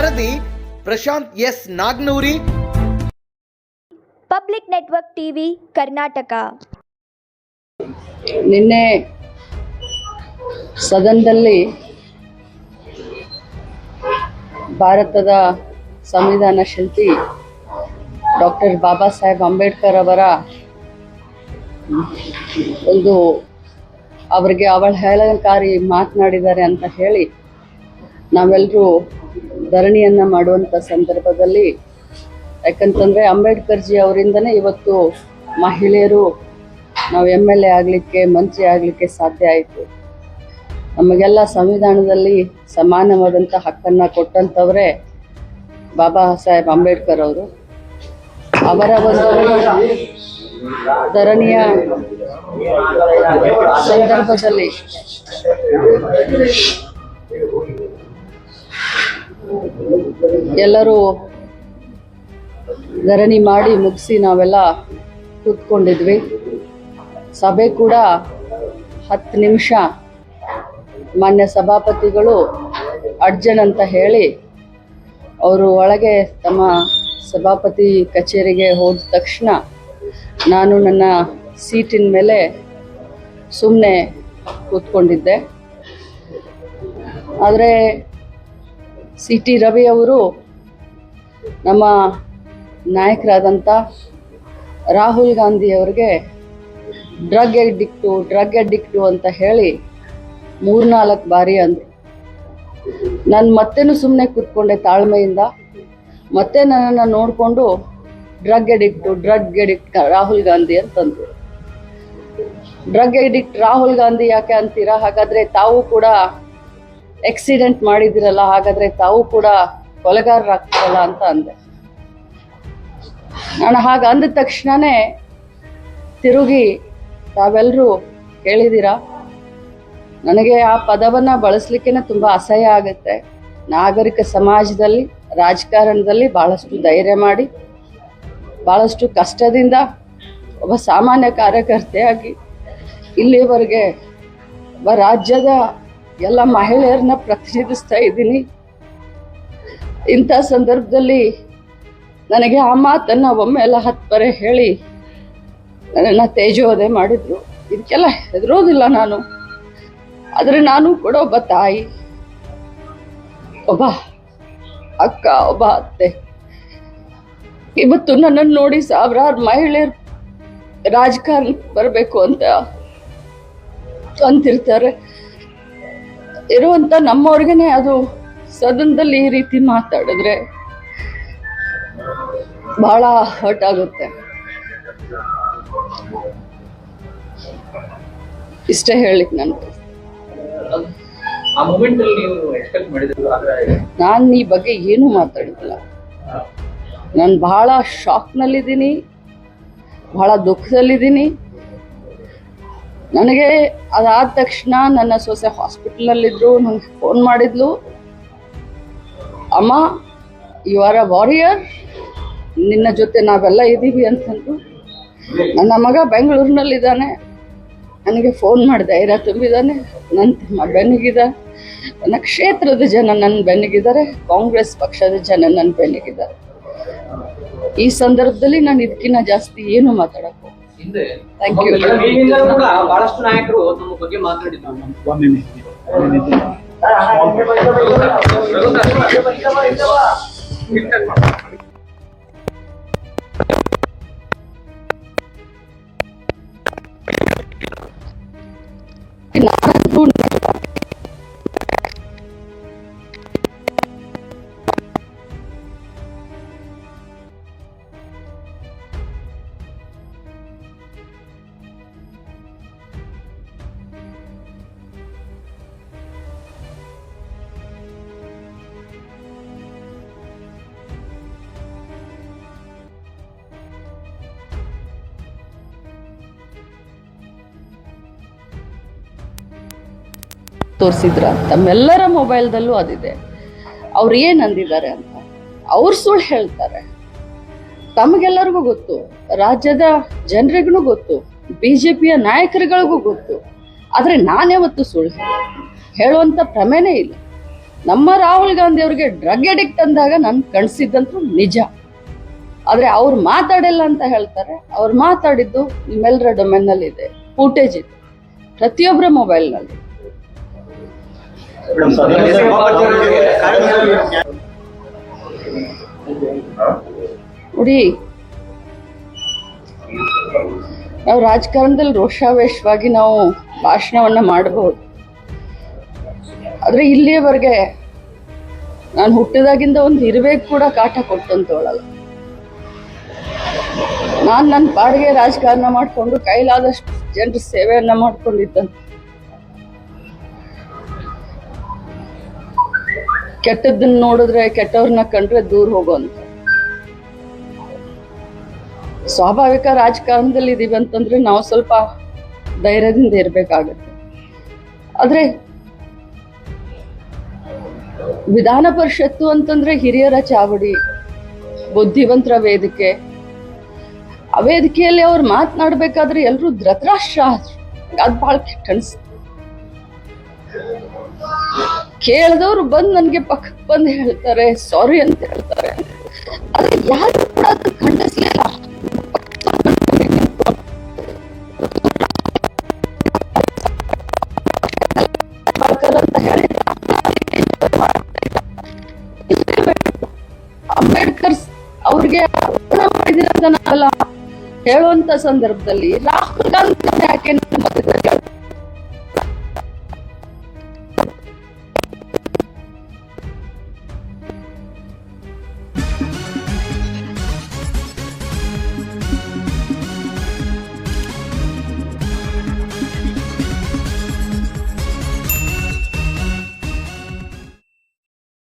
ವರದಿ Prashant S Nagnoori. Public network TV Karnataka. ನಿನ್ನೆ ಸದನದಲ್ಲಿ ಭಾರತದ ಸಂವಿಧಾನ ಶಿಲ್ಪಿ ಡಾಕ್ಟರ್ ಬಾಬಾ ಸಾಹೇಬ್ ಅಂಬೇಡ್ಕರ್ ಅವರ ಒಂದು ಅವರಿಗೆ ಅವಳ ಹೇಳಕಾರಿ ಮಾತನಾಡಿದ್ದಾರೆ ಅಂತ ಹೇಳಿ ನಾವೆಲ್ಲರೂ ಧರಣಿಯನ್ನು ಮಾಡುವಂಥ ಸಂದರ್ಭದಲ್ಲಿ ಯಾಕಂತಂದರೆ ಅಂಬೇಡ್ಕರ್ಜಿ ಅವರಿಂದನೇ ಇವತ್ತು ಮಹಿಳೆಯರು ನಾವು ಎಂ ಎಲ್ ಎ ಆಗಲಿಕ್ಕೆ, ಮಂತ್ರಿ ಆಗಲಿಕ್ಕೆ ಸಾಧ್ಯ ಆಯಿತು. ನಮಗೆಲ್ಲ ಸಂವಿಧಾನದಲ್ಲಿ ಸಮಾನವಾದಂಥ ಹಕ್ಕನ್ನು ಕೊಟ್ಟಂಥವರೇ ಬಾಬಾ ಸಾಹೇಬ್ ಅಂಬೇಡ್ಕರ್ ಅವರು. ಅವರ ಒಂದು ಧರಣಿಯ ಸಂದರ್ಭದಲ್ಲಿ ಎಲ್ಲರೂ ಧರಣಿ ಮಾಡಿ ಮುಗಿಸಿ ನಾವೆಲ್ಲ ಕೂತ್ಕೊಂಡಿದ್ವಿ. ಸಭೆ ಕೂಡ ಹತ್ತು ನಿಮಿಷ. ಮಾನ್ಯ ಸಭಾಪತಿಗಳು ಅರ್ಜನ್ ಅಂತ ಹೇಳಿ ಅವರು ಒಳಗೆ ತಮ್ಮ ಸಭಾಪತಿ ಕಚೇರಿಗೆ ಹೋದ ತಕ್ಷಣ ನಾನು ನನ್ನ ಸೀಟಿನ ಮೇಲೆ ಸುಮ್ಮನೆ ಕೂತ್ಕೊಂಡಿದ್ದೆ. ಆದರೆ ಸಿ ಟಿ ರವಿ ಅವರು ನಮ್ಮ ನಾಯಕರಾದಂಥ ರಾಹುಲ್ ಗಾಂಧಿ ಅವ್ರಿಗೆ ಡ್ರಗ್ ಎಡಿಕ್ಟು ಡ್ರಗ್ ಎಡಿಕ್ಟು ಅಂತ ಹೇಳಿ ಮೂರ್ನಾಲ್ಕು ಬಾರಿ ಅಂದರು. ನಾನು ಮತ್ತೇನು ಸುಮ್ಮನೆ ಕೂತ್ಕೊಂಡೆ ತಾಳ್ಮೆಯಿಂದ. ಮತ್ತೆ ನನ್ನನ್ನು ನೋಡಿಕೊಂಡು drug addict, drug addict Rahul Gandhi ಅಂತಂದರು. ಡ್ರಗ್ ಎಡಿಕ್ಟ್ ರಾಹುಲ್ ಗಾಂಧಿ ಯಾಕೆ ಅಂತೀರಾ? ಹಾಗಾದರೆ ತಾವು ಕೂಡ ಆಕ್ಸಿಡೆಂಟ್ ಮಾಡಿದ್ದೀರಲ್ಲ. ಹಾಗಾದರೆ ತಾವು ಕೂಡ ಕೊಲೆಗಾರರಾಗ್ತಿರಲ್ಲ ಅಂತ ಅಂದೆ. ನಾನು ಹಾಗೆ ಅಂದ ತಕ್ಷಣವೇ ತಿರುಗಿ ತಾವೆಲ್ಲರೂ ಕೇಳಿದ್ದೀರಾ ನನಗೆ ಆ ಪದವನ್ನು ಬಳಸಲಿಕ್ಕೆ ತುಂಬ ಅಸಹ್ಯ ಆಗುತ್ತೆ. ನಾಗರಿಕ ಸಮಾಜದಲ್ಲಿ, ರಾಜಕಾರಣದಲ್ಲಿ ಭಾಳಷ್ಟು ಧೈರ್ಯ ಮಾಡಿ ಭಾಳಷ್ಟು ಕಷ್ಟದಿಂದ ಒಬ್ಬ ಸಾಮಾನ್ಯ ಕಾರ್ಯಕರ್ತೆಯಾಗಿ ಇಲ್ಲಿವರೆಗೆ ಒಬ್ಬ ರಾಜ್ಯದ ಎಲ್ಲ ಮಹಿಳೆಯರನ್ನ ಪ್ರತಿನಿಧಿಸ್ತಾ ಇದ್ದೀನಿ. ಇಂಥ ಸಂದರ್ಭದಲ್ಲಿ ನನಗೆ ಆ ಮಾತನ್ನು ಒಮ್ಮೆ ಎಲ್ಲ ಹತ್ತು ಹೇಳಿ ನನ್ನನ್ನು ತೇಜೋದೆ ಮಾಡಿದ್ರು. ಇದಕ್ಕೆಲ್ಲ ಹೆದರೋದಿಲ್ಲ ನಾನು. ಆದರೆ ನಾನು ಕೂಡ ಒಬ್ಬ ತಾಯಿ, ಒಬ್ಬ ಅಕ್ಕ, ಒಬ್ಬ ಅತ್ತೆ. ಇವತ್ತು ನನ್ನನ್ನು ನೋಡಿ ಸಾವಿರಾರು ಮಹಿಳೆಯರು ರಾಜಕಾರಣಕ್ಕೆ ಬರಬೇಕು ಅಂತ ಅಂತಿರ್ತಾರೆ. ಇರುವಂತ ನಮ್ಮವ್ರಿಗೇನೆ ಅದು ಸದನದಲ್ಲಿ ಈ ರೀತಿ ಮಾತಾಡಿದ್ರೆ ಬಹಳ ಹರ್ಟ್ ಆಗುತ್ತೆ. ಇಷ್ಟೇ ಹೇಳಿಕ್ ನಾನು. ನಾನು ಈ ಬಗ್ಗೆ ಏನು ಮಾತಾಡಿಲ್ಲ. ನಾನು ಬಹಳ ಶಾಕ್ನಲ್ಲಿದ್ದೀನಿ ಬಹಳ ದುಃಖದಲ್ಲಿದ್ದೀನಿ. ನನಗೆ ಅದಾದ ತಕ್ಷಣ ನನ್ನ ಸೊಸೆ ಹಾಸ್ಪಿಟಲಲ್ಲಿದ್ದರು ನನಗೆ ಫೋನ್ ಮಾಡಿದ್ಲು. ಅಮ್ಮ ಯು ಆರ್ ಅ ವಾರಿಯರ್ ನಿನ್ನ ಜೊತೆ ನಾವೆಲ್ಲ ಇದ್ದೀವಿ ಅಂತಂದು. ನನ್ನ ಮಗ ಬೆಂಗಳೂರಿನಲ್ಲಿದ್ದಾನೆ. ನನಗೆ ಫೋನ್ ಮಾಡಿ ಧೈರ್ಯ ತುಂಬಿದ್ದಾನೆ. ನನ್ನ ತಮ್ಮ ಬೆನ್ನಿಗಿದ. ನನ್ನ ಕ್ಷೇತ್ರದ ಜನ ನನ್ನ ಬೆನ್ನಿಗಿದ್ದಾರೆ. ಕಾಂಗ್ರೆಸ್ ಪಕ್ಷದ ಜನ ನನ್ನ ಬೆನ್ನಿಗಿದ್ದಾರೆ. ಈ ಸಂದರ್ಭದಲ್ಲಿ ನಾನು ಇದಕ್ಕಿಂತ ಜಾಸ್ತಿ ಏನು ಮಾತಾಡಕ್ಕೆ ಬಹಳಷ್ಟು ನಾಯಕರು ನಮ್ಮ ಬಗ್ಗೆ ಮಾತನಾಡಿದ್ರು よかった。ತೋರಿಸಿದ್ರ. ತಮ್ಮೆಲ್ಲರ ಮೊಬೈಲ್ದಲ್ಲೂ ಅದಿದೆ. ಅವ್ರು ಏನು ಅಂದಿದ್ದಾರೆ ಅಂತ. ಅವ್ರು ಸುಳ್ಳು ಹೇಳ್ತಾರೆ. ತಮಗೆಲ್ಲರಿಗೂ ಗೊತ್ತು. ರಾಜ್ಯದ ಜನರಿಗೂ ಗೊತ್ತು. ಬಿ ಜೆ ಪಿಯ ನಾಯಕರುಗಳಿಗೂ ಗೊತ್ತು. ಆದರೆ ನಾನ್ಯಾವತ್ತೂ ಸುಳ್ಳು ಹೇಳ ಹೇಳುವಂಥ ಪ್ರಮೇನೇ ಇಲ್ಲ. ನಮ್ಮ ರಾಹುಲ್ ಗಾಂಧಿ ಅವ್ರಿಗೆ ಡ್ರಗ್ ಅಡಿಕ್ಟ್ ಅಂದಾಗ ನಾನು ಕಣ್ಸಿದ್ದಂತೂ ನಿಜ. ಆದರೆ ಅವ್ರು ಮಾತಾಡಿಲ್ಲ ಅಂತ ಹೇಳ್ತಾರೆ. ಅವ್ರು ಮಾತಾಡಿದ್ದು ನಿಮ್ಮೆಲ್ಲರ ಡೊಮೆನ್ನಲ್ಲಿದೆ ಫೂಟೇಜ್ ಇದೆ. ಪ್ರತಿಯೊಬ್ಬರ ಮೊಬೈಲ್ನಲ್ಲಿ ನೋಡಿ, ನಾವು ರಾಜಕಾರಣದಲ್ಲಿ ರೋಷಾವೇಶವಾಗಿ ನಾವು ಭಾಷಣವನ್ನ ಮಾಡಬಹುದು. ಆದ್ರೆ ಇಲ್ಲಿಯವರೆಗೆ ನಾನು ಹುಟ್ಟಿದಾಗಿಂದ ಒಂದು ಇರಬೇಕು ಕೂಡ ಕಾಟ ಕೊಟ್ಟಂತವಳಲ್ಲ. ನಾನು ನನ್ನ ಪಾಡಿಗೆ ರಾಜಕಾರಣ ಮಾಡಿಕೊಂಡು ಕೈಲಾದಷ್ಟು ಜನರ ಸೇವೆಯನ್ನ ಮಾಡ್ಕೊಂಡಿದ್ದಂತ ಕೆಟ್ಟದ್ದನ್ನ ನೋಡಿದ್ರೆ, ಕೆಟ್ಟವ್ರನ್ನ ಕಂಡ್ರೆ ದೂರ ಹೋಗೋಂತ ಸ್ವಾಭಾವಿಕ ರಾಜಕಾರಣದಲ್ಲಿ ಇದೀವಿ ಅಂತಂದ್ರೆ ನಾವು ಸ್ವಲ್ಪ ಧೈರ್ಯದಿಂದ ಇರಬೇಕಾಗತ್ತೆ. ಆದ್ರೆ, ವಿಧಾನ ಪರಿಷತ್ತು ಅಂತಂದ್ರೆ ಹಿರಿಯರ ಚಾವಡಿ, ಬುದ್ಧಿವಂತರ ವೇದಿಕೆ. ಆ ವೇದಿಕೆಯಲ್ಲಿ ಅವ್ರು ಮಾತನಾಡ್ಬೇಕಾದ್ರೆ ಎಲ್ಲರೂ ಧೃತರಾಷ್ಟ್ರ. ಅದ್ ಭಾಳ ಕೆಟ್ಟ ಅನ್ಸ್ತು ಕೇಳಿದವ್ರು ಬಂದು ನನಗೆ ಪಕ್ಕಕ್ಕೆ ಬಂದು ಹೇಳ್ತಾರೆ ಸಾರಿ ಅಂತ ಹೇಳ್ತಾರೆ. ಆದ್ರೆ ಯಾರು ಕೂಡ ಅದು ಖಂಡಿಸ್ಲಿಲ್ಲ. ಅವ್ರಿಗೆ ಹೇಳುವಂತ ಸಂದರ್ಭದಲ್ಲಿ ರಾಹುಲ್ ಗಾಂಧಿ ಯಾಕೆ